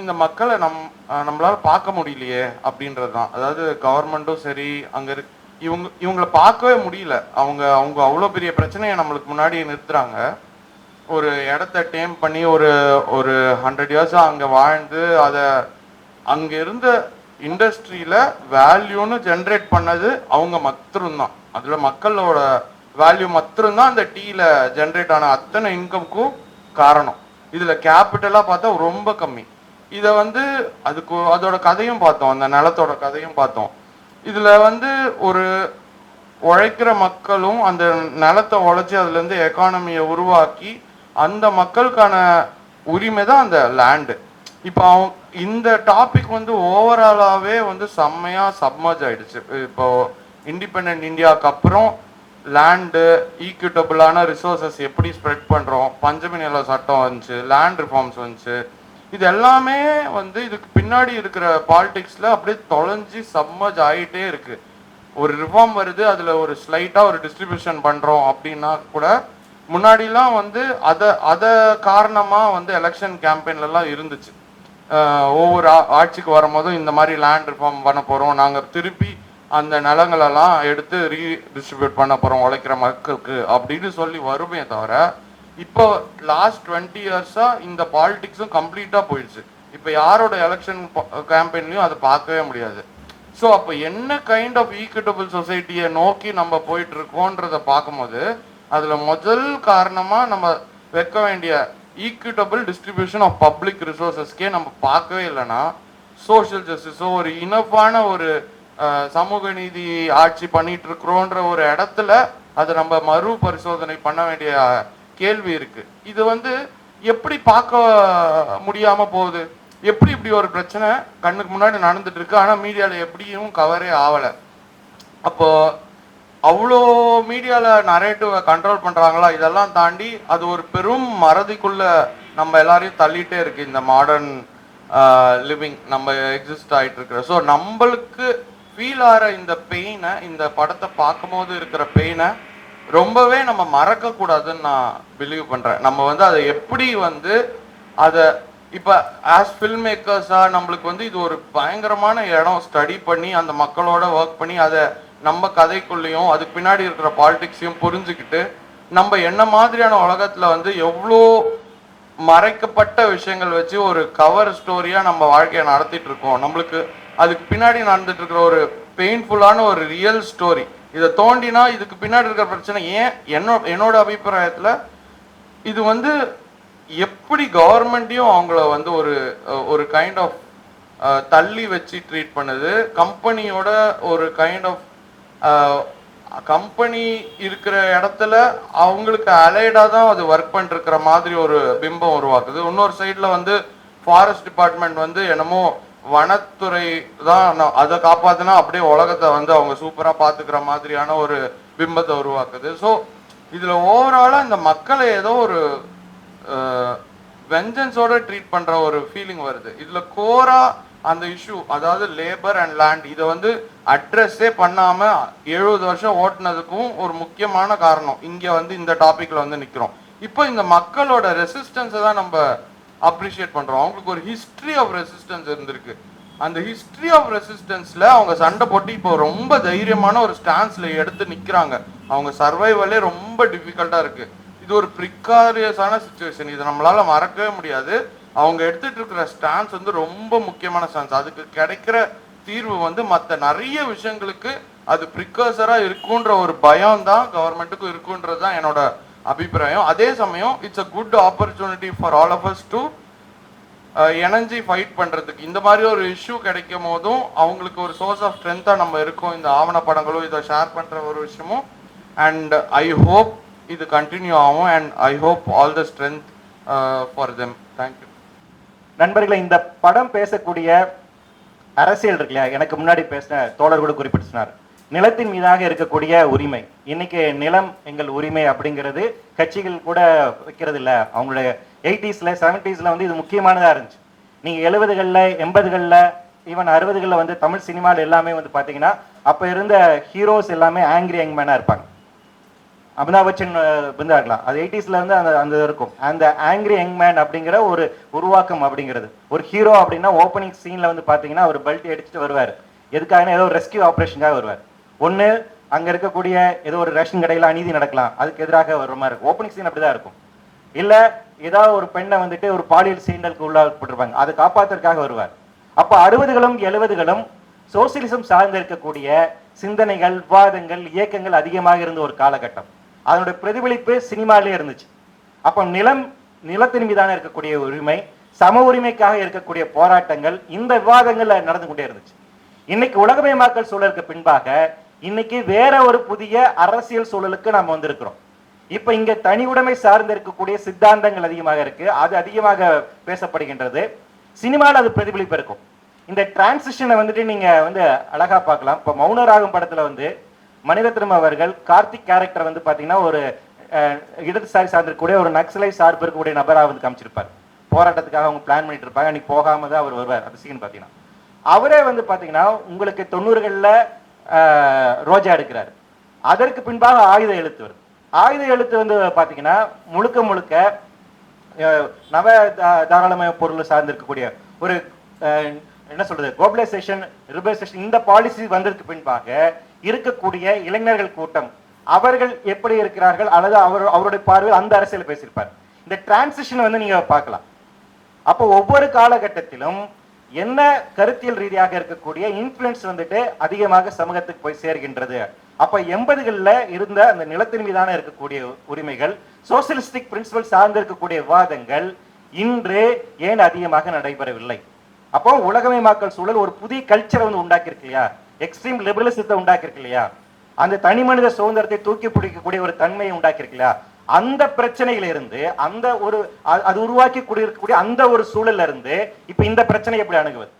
இந்த மக்களை நம் நம்மளால பார்க்க முடியலையே அப்படின்றது தான் அதாவது கவர்மெண்ட்டும் சரி அங்க இருக் இவங்க இவங்களை பார்க்கவே முடியல. அவங்க அவங்க அவ்வளோ பெரிய பிரச்சனையை நம்மளுக்கு முன்னாடி நிறுத்துறாங்க. ஒரு இடத்த டேம் பண்ணி ஒரு ஒரு ஹண்ட்ரட் இயர்ஸாக அங்கே வாழ்ந்து அதை அங்கே இருந்த இண்டஸ்ட்ரியில் வேல்யூன்னு ஜென்ரேட் பண்ணது அவங்க மாத்திரம்தான். அதில் மக்களோட வேல்யூ மாத்திரம்தான் அந்த டீயில் ஜென்ரேட் ஆன அத்தனை இன்கம்க்கும் காரணம். இதில் கேபிட்டலாக பார்த்தா ரொம்ப கம்மி. இதை வந்து அதுக்கு அதோட கதையும் பார்த்தோம் அந்த நிலத்தோட கதையும் பார்த்தோம். இதில் வந்து ஒரு உழைக்கிற மக்களும் அந்த நிலத்தை உழைச்சி அதுலேருந்து எக்கானமியை உருவாக்கி அந்த மக்களுக்கான உரிமை தான் அந்த லேண்டு இப்போ அவங்க இந்த டாபிக் வந்து ஓவராலாகவே வந்து செம்மையாக சப்மர்ஜ் ஆயிடுச்சு. இப்போ இண்டிபெண்ட் இந்தியாவுக்கு அப்புறம் லேண்டு ஈக்விட்டபிளான ரிசோர்சஸ் எப்படி ஸ்ப்ரெட் பண்ணுறோம் பஞ்சமி நில சட்டம் வந்துச்சு லேண்ட் ரிஃபார்ம்ஸ் வந்துச்சு இது எல்லாமே வந்து இதுக்கு பின்னாடி இருக்கிற பாலிடிக்ஸில் அப்படியே தொலைஞ்சு சம்மர்ஜ் ஆகிட்டே இருக்கு. ஒரு ரிஃபார்ம் வருது அதில் ஒரு ஸ்லைட்டாக ஒரு டிஸ்ட்ரிபியூஷன் பண்ணுறோம் அப்படின்னா கூட முன்னாடிலாம் வந்து அதை அதை காரணமாக வந்து எலெக்ஷன் கேம்பெயின்லலாம் இருந்துச்சு. ஒவ்வொரு ஆ- ஆட்சிக்கு வரும்போதும் இந்த மாதிரி லேண்ட் ரிஃபார்ம் பண்ண போகிறோம் நாங்கள் திருப்பி அந்த நிலங்களெல்லாம் எடுத்து ரீடிஸ்ட்ரிபியூட் பண்ண போகிறோம் உழைக்கிற மக்களுக்கு அப்படின்னு சொல்லி வருமே தவிர இப்போ லாஸ்ட் டுவெண்ட்டி இயர்ஸா இந்த பாலிடிக்ஸும் கம்ப்ளீட்டா போயிடுச்சு. இப்போ யாரோட எலெக்ஷன் கேம்பெயின்லயும் அதை பார்க்கவே முடியாது. ஸோ அப்போ என்ன கைண்ட் ஆஃப் ஈக்விட்டபிள் சொசைட்டியை நோக்கி நம்ம போயிட்டு இருக்கோன்றத பார்க்கும்போது அதுல முதல் காரணமா நம்ம வைக்க வேண்டிய ஈக்விட்டபிள் டிஸ்ட்ரிபியூஷன் ஆஃப் பப்ளிக் ரிசோர்சஸ்க்கே நம்ம பார்க்கவே இல்லைன்னா சோஷியல் ஜஸ்டிஸோ ஒரு இனப்பான ஒரு சமூக நீதி ஆட்சி பண்ணிட்டு இருக்கிறோன்ற ஒரு இடத்துல அதை நம்ம மறு பரிசோதனை பண்ண வேண்டிய கேள்வி இருக்கு. இது வந்து எப்படி பார்க்க முடியாம போகுது? எப்படி இப்படி ஒரு பிரச்சனை கண்ணுக்கு முன்னாடி நடந்துட்டு இருக்கு? ஆனா மீடியால எப்படியும் கவரே ஆகல அப்போ அவ்வளோ மீடியால நரேட்டிவை கண்ட்ரோல் பண்றாங்களா? இதெல்லாம் தாண்டி அது ஒரு பெரும் மறதிக்குள்ள நம்ம எல்லாரையும் தள்ளிட்டே இருக்கு இந்த மாடர்ன் லிவிங் நம்ம எக்ஸிஸ்ட் ஆகிட்டு இருக்கிற. ஸோ நம்மளுக்கு ஃபீல் ஆகிற இந்த பெயினை இந்த படத்தை பார்க்கும்போது இருக்கிற பெயினை ரொம்பவே நம்ம மறக்க கூடாதுன்னு நான் பிலீவ் பண்றேன். நம்ம வந்து அதை எப்படி வந்து அதை இப்ப ஆஸ் ஃபில்ம் மேக்கர்ஸா நம்மளுக்கு வந்து இது ஒரு பயங்கரமான இடம் ஸ்டடி பண்ணி அந்த மக்களோட ஒர்க் பண்ணி அதை நம்ம கதைக்குள்ளேயும் அதுக்கு பின்னாடி இருக்கிற பாலிடிக்ஸையும் புரிஞ்சுக்கிட்டு நம்ம என்ன மாதிரியான உலகத்துல வந்து எவ்வளோ மறைக்கப்பட்ட விஷயங்கள் வச்சு ஒரு கவர் ஸ்டோரியா நம்ம வாழ்க்கையை நடத்திட்டு இருக்கோம். நம்மளுக்கு அதுக்கு பின்னாடி நடந்துட்டு இருக்கிற ஒரு பெயின்ஃபுல்லான ஒரு ரியல் ஸ்டோரி இதை தோண்டினா இதுக்கு பின்னாடி இருக்கிற பிரச்சனை ஏன்? என்னோ என்னோட அபிப்பிராயத்தில் இது வந்து எப்படி கவர்மெண்ட்டையும் அவங்கள வந்து ஒரு ஒரு கைண்ட் ஆஃப் தள்ளி வச்சு ட்ரீட் பண்ணுது? கம்பெனியோட ஒரு கைண்ட் ஆஃப் கம்பெனி இருக்கிற இடத்துல அவங்களுக்கு அலைடாக தான் அது ஒர்க் பண்ணிருக்கிற மாதிரி ஒரு பிம்பம் உருவாக்குது. இன்னொரு சைடில் வந்து ஃபாரஸ்ட் டிபார்ட்மெண்ட் வந்து என்னமோ வனத்துறை தான் அதை காப்பாத்தினா அப்படியே உலகத்தை வந்து அவங்க சூப்பரா பாத்துக்கிற மாதிரியான ஒரு பிம்பத்தை உருவாக்குது. ஸோ இதுல ஓவராலா இந்த மக்களை ஏதோ ஒரு வெஞ்சன்ஸோட ட்ரீட் பண்ற ஒரு ஃபீலிங் வருது. இதுல கோரா அந்த இஷ்யூ அதாவது லேபர் அண்ட் லேண்ட் இதை வந்து அட்ரஸே பண்ணாம எழுபது வருஷம் ஓட்டுனதுக்கும் ஒரு முக்கியமான காரணம். இங்க வந்து இந்த டாபிக்ல வந்து நிக்கிறோம். இப்போ இந்த மக்களோட ரெசிஸ்டன்ஸை தான் நம்ம அப்ரிஷியேட் பண்ணுறோம் அவங்களுக்கு ஒரு ஹிஸ்ட்ரி ஆஃப் ரெசிஸ்டன்ஸ் இருந்திருக்கு. அந்த ஹிஸ்ட்ரி ஆஃப் ரெசிஸ்டன்ஸில் அவங்க சண்டை போட்டு இப்போ ரொம்ப தைரியமான ஒரு ஸ்டான்ஸில் எடுத்து நிற்கிறாங்க அவங்க சர்வைவலே ரொம்ப டிஃபிகல்ட்டாக இருக்குது இது ஒரு ப்ரிகாரியஸான சுச்சுவேஷன் இது நம்மளால் மறக்கவே முடியாது. அவங்க எடுத்துட்டு இருக்கிற ஸ்டான்ஸ் வந்து ரொம்ப முக்கியமான ஸ்டான்ஸ் அதுக்கு கிடைக்கிற தீர்வு வந்து மற்ற நிறைய விஷயங்களுக்கு அது ப்ரிகாசரா இருக்குன்ற ஒரு பயம் தான் கவர்மெண்ட்டுக்கும் இருக்குன்றது தான் என்னோட அபிப்பிராயம். அதே சமயம் it's a good opportunity for all of us to energy fight பண்ணுறதுக்கு இந்த மாதிரி ஒரு இஷ்யூ கிடைக்கும் போதும் அவங்களுக்கு ஒரு சோர்ஸ் ஆஃப் ஸ்ட்ரென்த்தாக நம்ம இருக்கோம். இந்த ஆவண படங்களும் இதை ஷேர் பண்ணுற ஒரு விஷயமும். அண்ட் ஐ ஹோப் இது கண்டினியூ ஆகும். And I hope all the strength for them thank you நண்பர்களே இந்த படம் பேசக்கூடிய அரசியல் இருக்கு இல்லையா? எனக்கு முன்னாடி பேசின தோழர் கூட குறிப்பிட்டு சொன்னார். நிலத்தின் மீதாக இருக்கக்கூடிய உரிமை. இன்னைக்கு நிலம் எங்கள் உரிமை அப்படிங்கிறது கட்சிகள் கூட வைக்கிறது இல்ல அவங்களுடைய எயிட்டிஸ்ல செவன்டிஸ்ல வந்து இது முக்கியமானதா இருந்துச்சு. நீங்க எழுபதுகள்ல எண்பதுகள்ல ஈவன் அறுபதுகள்ல வந்து தமிழ் சினிமாவில் எல்லாமே வந்து பாத்தீங்கன்னா அப்ப இருந்த ஹீரோஸ் எல்லாமே ஆங்கிரி யங் மேனா இருப்பாங்க. அமிதாப் பச்சன் இருந்தா இருக்கலாம். அது எயிட்டிஸ்ல இருந்து அந்த அந்த இருக்கும். அந்த ஆங்கிரி யங் மேன் அப்படிங்கிற ஒரு உருவாக்கம் அப்படிங்கிறது. ஒரு ஹீரோ அப்படின்னா ஓப்பனிங் சீன்ல வந்து பாத்தீங்கன்னா அவர் பெல்ட் அடிச்சுட்டு வருவார். எதுக்காக ஏதோ ரெஸ்கியூ ஆப்ரேஷனுக்காக வருவார். ஒண்ணு அங்க இருக்கக்கூடிய ஏதோ ஒரு ரேஷன் கடையில அநீதி நடக்கலாம். அதுக்கு எதிராக வர மாதிரி இருக்கும். ஓப்பனிங் சீன் அப்படிதான் இருக்கும். இல்ல ஏதாவது ஒரு பெண்ணை வந்துட்டு ஒரு பாலியல் சீண்டலுக்கு உள்ளாக்கப்பட்டிருப்பாங்க. அதை காப்பாத்துறதுக்காக வருவார். அப்ப அறுபதுகளும் எழுபதுகளும் சோசியலிசம் சார்ந்து இருக்கக்கூடிய சிந்தனைகள் விவாதங்கள் இயக்கங்கள் அதிகமாக இருந்த ஒரு காலகட்டம். அதனுடைய பிரதிபலிப்பு சினிமாலே இருந்துச்சு. அப்ப நிலம் நிலத்தின் மீதான இருக்கக்கூடிய உரிமை சம உரிமைக்காக இருக்கக்கூடிய போராட்டங்கள் இந்த விவாதங்கள்ல நடந்து கொண்டே இருந்துச்சு. இன்னைக்கு உலகமயமாக்கல் சூழலுக்கு பின்பாக இன்னைக்கு வேற ஒரு புதிய அரசியல் சூழலுக்கு நாம் வந்திருக்கிறோம். இப்ப இங்க தனி உடைமை சார்ந்து இருக்கக்கூடிய சித்தாந்தங்கள் அதிகமாக இருக்கு. அது அதிகமாக பேசப்படுகின்றது. சினிமாவில் அது பிரதிபலிப்பு இருக்கும். இந்த டிரான்சிஷனை வந்துட்டு நீங்க வந்து அழகா பார்க்கலாம். இப்ப மௌனராகும் படத்துல வந்து மணிரத்னம் அவர்கள் கார்த்திக் கேரக்டர் வந்து பாத்தீங்கன்னா ஒரு இடதுசாரி சார்ந்திருக்கக்கூடிய ஒரு நக்சலை சார்பு இருக்கக்கூடிய நபராக வந்து காமிச்சிருப்பார். போராட்டத்துக்காக அவங்க பிளான் பண்ணிட்டு இருப்பாங்க. அன்னைக்கு போகாம தான் அவர் வருவார். அந்த சீன் பாத்தீங்கன்னா. அவரே வந்து பாத்தீங்கன்னா உங்களுக்கு தொண்ணூறுகள்ல ரோஜா எடுக்கிறாரு. அதற்கு பின்பாக ஆயுத எழுத்து வருது. ஆயுத எழுத்து வந்து பார்த்தீங்கன்னா முழுக்க முழுக்க நவ தாராளமய பொருள் சார்ந்திருக்கக்கூடிய ஒரு என்ன சொல்றது குளோபலைசேஷன் ரிபலைசேஷன் இந்த பாலிசி வந்ததுக்கு பின்பாக இருக்கக்கூடிய இளைஞர்கள் கூட்டம் அவர்கள் எப்படி இருக்கிறார்கள் அல்லது அவர் அவருடைய பார்வையில் அந்த அரசியல் பேசியிருப்பார். இந்த டிரான்சிஷன் வந்து நீங்க பார்க்கலாம். அப்போ ஒவ்வொரு காலகட்டத்திலும் என்ன கருத்தியல் ரீதியாக இருக்கக்கூடிய இன்ஃப்ளூயன்ஸ் வந்துட்டு அதிகமாக சமூகத்துக்கு போய் சேர்கின்றது? அப்ப எண்பதுகளில் இருந்த அந்த நிலத்தின் மீதான இருக்கக்கூடிய உரிமைகள் சோசியலிஸ்டிக் பிரின்சிபல் சார்ந்து இருக்கக்கூடிய விவாதங்கள் இன்று ஏன் அதிகமாக நடைபெறவில்லை? அப்போ உலகமயமாக்கல் சூழல் ஒரு புதிய கல்ச்சரை வந்து உண்டாக்கியிருக்கு இல்லையா? எக்ஸ்ட்ரீம் லிபரலிசத்தை உண்டாக்கியிருக்கு இல்லையா? அந்த தனி மனித சுதந்திரத்தை தூக்கி பிடிக்கக்கூடிய ஒரு தன்மையை உண்டாக்கியிருக்கு இல்லையா? அந்த பிரச்சனையில இருந்து அந்த ஒரு அது உருவாக்கி கூடியிருக்கக்கூடிய அந்த ஒரு சூழல்ல இருந்து இப்ப இந்த பிரச்சனை எப்படி அணுகுவது?